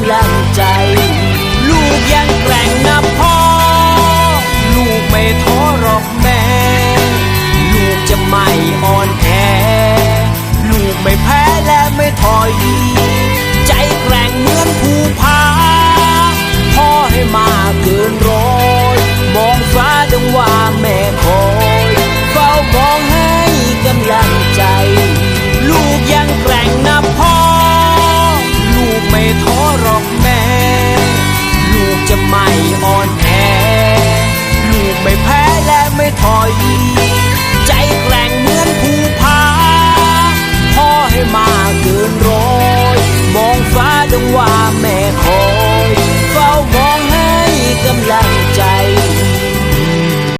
ำลังใจ ลูกยังแกร่งนะพ่อ ลูกไม่ท้อหรอกแม่ ลูกจะไม่อ่อนแอ ลูกไม่แพ้และไม่ถอย มากเกินร้อย